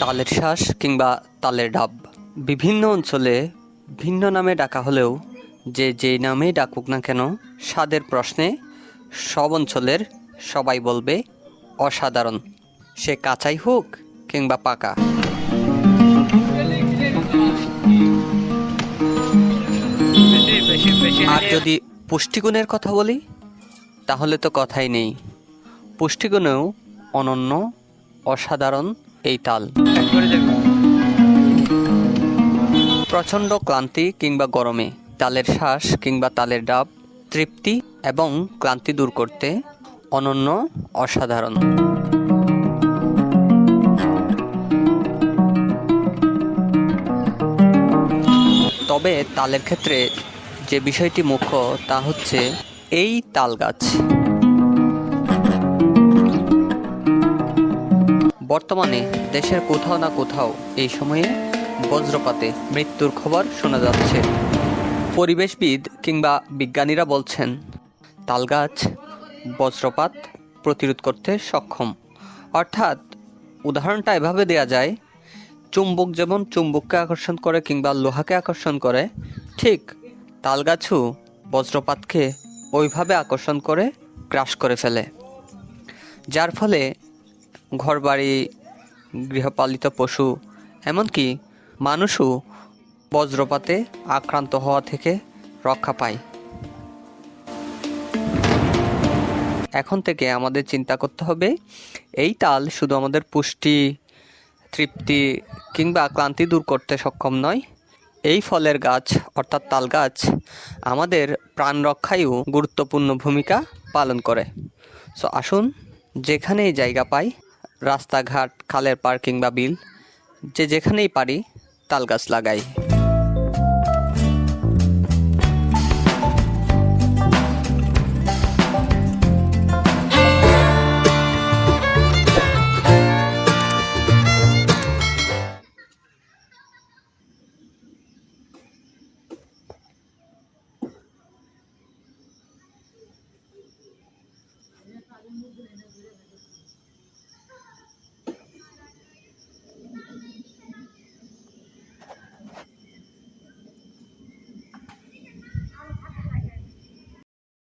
তালের শ্বাস কিংবা তালের ডাব। বিভিন্ন অঞ্চলে ভিন্ন নামে ডাকা হলেও যে যেই নামেই ডাকুক না কেন, স্বাদের প্রশ্নে সব অঞ্চলের সবাই বলবে অসাধারণ। সে কাঁচাই হোক কিংবা পাকা। আর যদি পুষ্টিগুণের কথা বলি, তাহলে তো কথাই নেই। পুষ্টিগুণেও অনন্য, অসাধারণ এই তাল। প্রচণ্ড ক্লান্তি কিংবা গরমে তালের শ্বাস কিংবা তালের ডাব তৃপ্তি এবং ক্লান্তি দূর করতে অনন্য, অসাধারণ। তবে তালের ক্ষেত্রে যে বিষয়টি মুখ্য তা হচ্ছে এই তাল গাছ। বর্তমানে দেশের কোথাও না কোথাও এই সময়ে বজ্রপাতে মৃত্যুর খবর শোনা যাচ্ছে। পরিবেশবিদ কিংবা বিজ্ঞানীরা বলছেন, তালগাছ, বজ্রপাত প্রতিরোধ করতে সক্ষম। অর্থাৎ উদাহরণটা এভাবে দেয়া যায়, চুম্বক যেমন চুম্বককে আকর্ষণ করে কিংবা লোহাকে আকর্ষণ করে, ঠিক তালগাছও বজ্রপাতকে ওইভাবে আকর্ষণ করে ক্রাশ করে ফেলে। যার ফলে ঘরবাড়ি, গৃহপালিত পশু, এমনকি মানুষও বজ্রপাতে আক্রান্ত হওয়া থেকে রক্ষা পায়। এখন থেকে আমাদের চিন্তা করতে হবে, এই তাল শুধু আমাদের পুষ্টি, তৃপ্তি কিংবা ক্লান্তি দূর করতে সক্ষম নয়। এই ফলের গাছ, অর্থাৎ তাল গাছ, আমাদের প্রাণ রক্ষায়ও গুরুত্বপূর্ণ ভূমিকা পালন করে। সো আসুন, যেখানেই জায়গা পাই রাস্তাঘাট খালের পার্কিং বা বিল যে যেখানেই পারি তাল গাছ লাগাই।